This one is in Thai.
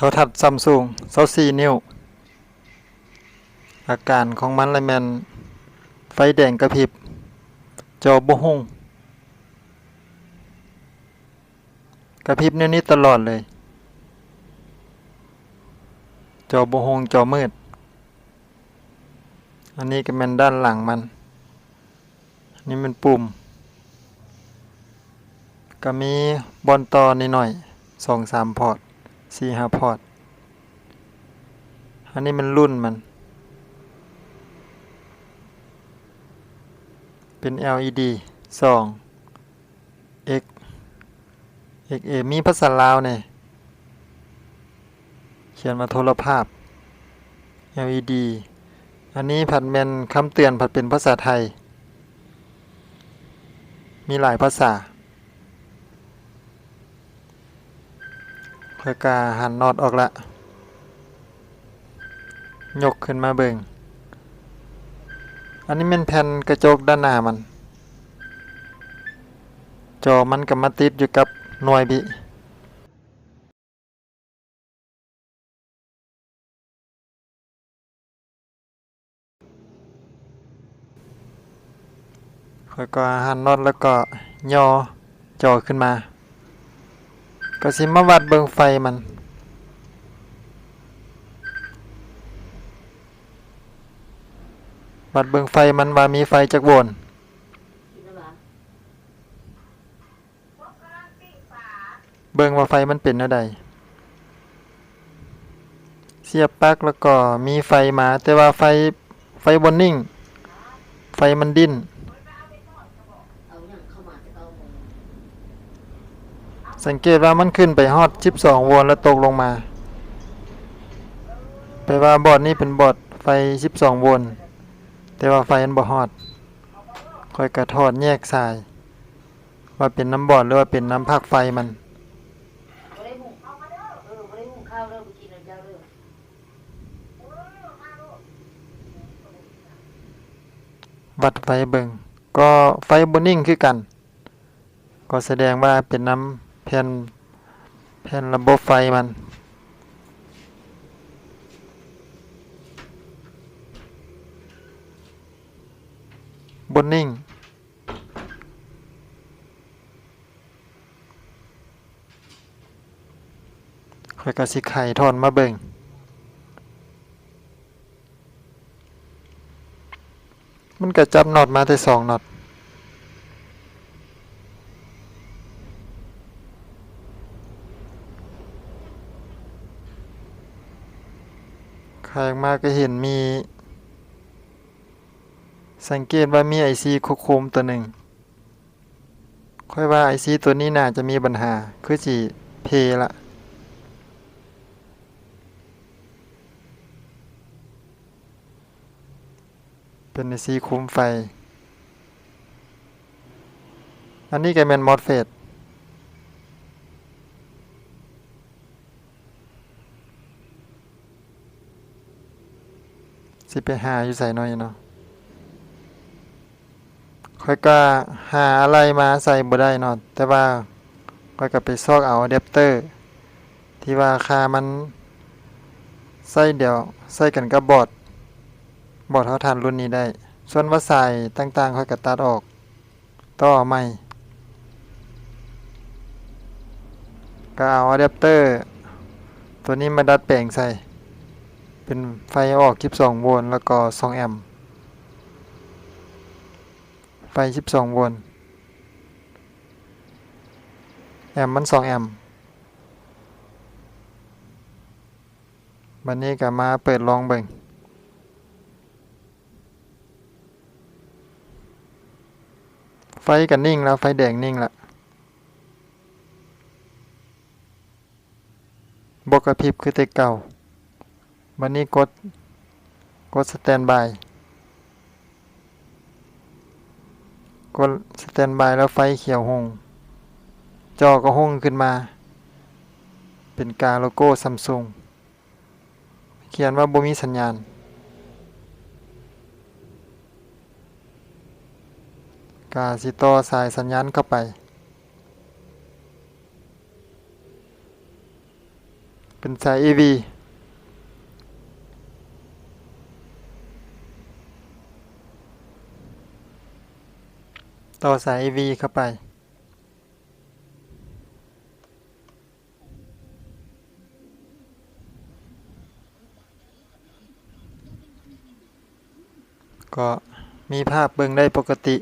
โทรทัศน์ซัมซุง24นิ้ว อาการของมันเลยแมนไฟแดงกระพริบ จอบ่หุ่งกระพริบแนวนี้ตลอดเลย จอบ่หุ่งจอมืด อันนี้ก็แมนด้านหลังมัน อันนี้มันปุ่ม ก็มีบอลต่อนิดหน่อยสองสามพอร์ต สี่ห้าพอร์ตอันนี้มันรุ่นมัน เป็น LED สอง X XA มีภาษาลาวเนี่ยเขียนมาโทรภาพ LED อันนี้ผัดเมนคำเตือนผัดเป็นภาษาไทย มีหลายภาษา ค่อยกาหันนอตออกละยกขึ้นมาเบิงอันนี้เป็นแผ่นกระจกด้านหน้ามัน จอมันก็มาติดอยู่กับหน่วยบิค่อยก็หันนอตแล้วก็ย่อจอขึ้นมา ก็สิมาวัดเบิงไฟมัน วัดเบิงไฟมันว่ามีไฟจากโวนเบิงว่าไฟมันเป็นอะไรเสียบปลั๊กแล้วก็มีไฟมา แต่ว่าไฟไฟบนนิ่ง ไฟมันดิ้น เอาอย่างเข้ามาจะเอาหมด สังเกตว่ามันขึ้นไปฮอด12โวลต์แล้วตกลงมา แปลว่าบอร์ดนี้เป็นบอร์ดไฟ12โวลต์แต่ว่าไฟมันบ่ฮอดคอยกระทอดแยกสาย ว่าเป็นน้ำบอร์ดหรือว่าเป็นน้ำพักไฟมันวัดไฟเบิงก็ไฟบนนิ่งคือกัน ก็แสดงว่าเป็นน้ำ แผ่นแผ่นระบบไฟมัน บนนิ่ง ค่อยกระสิไข่ทอนมาเบิงมันก็จับน็อตมาแต่สองน็อต ขายมาก็เห็นมี สังเกตว่ามีไอซีโคมตัวหนึ่ง ค่อยว่าไอซีตัวนี้น่าจะมีปัญหา คือจีเพละเป็นไอซีคุมไฟ อันนี้ก็เป็นมอสเฟต สิไปหาอยู่ใส่น้อยเนาะค่อยก็หาอะไรมาใส่บ่ได้เนาะแต่ว่าค่อยก็ไปซอกเอาอะแดปเตอร์ ที่ว่าคามันใส่เดียวใส่กันกับบอร์ดบอร์ดเท่าทันรุ่นนี้ได้ ส่วนว่าใส่ต่างๆค่อยก็ตัดออก ต่อใหม่ก็เอาอะแดปเตอร์ ตัวนี้มาดัดแปลงใส่ เป็นไฟออก 12 โวลต์แล้วก็ 2 แอมป์ไฟ 12 โวลต์แอมป์มัน 2 แอมป์บัดนี้ก็มาเปิดลองเบิ่งไฟก็นิ่งแล้ว ไฟแดงนิ่งแล้วบกกระพริบคือแต่เก่า บัดนี้กด กดสแตนบาย กดสแตนบายแล้วไฟเขียวหง จอก็หงขึ้นมา เป็นกาโลโก้ซัมซุง เขียนว่าบ่มีสัญญาณ กาสิต่อสายสัญญาณเข้าไปเป็นสาย AV ต่อสาย AV เข้าไป ก็มีภาพเบิ่งได้ปกติ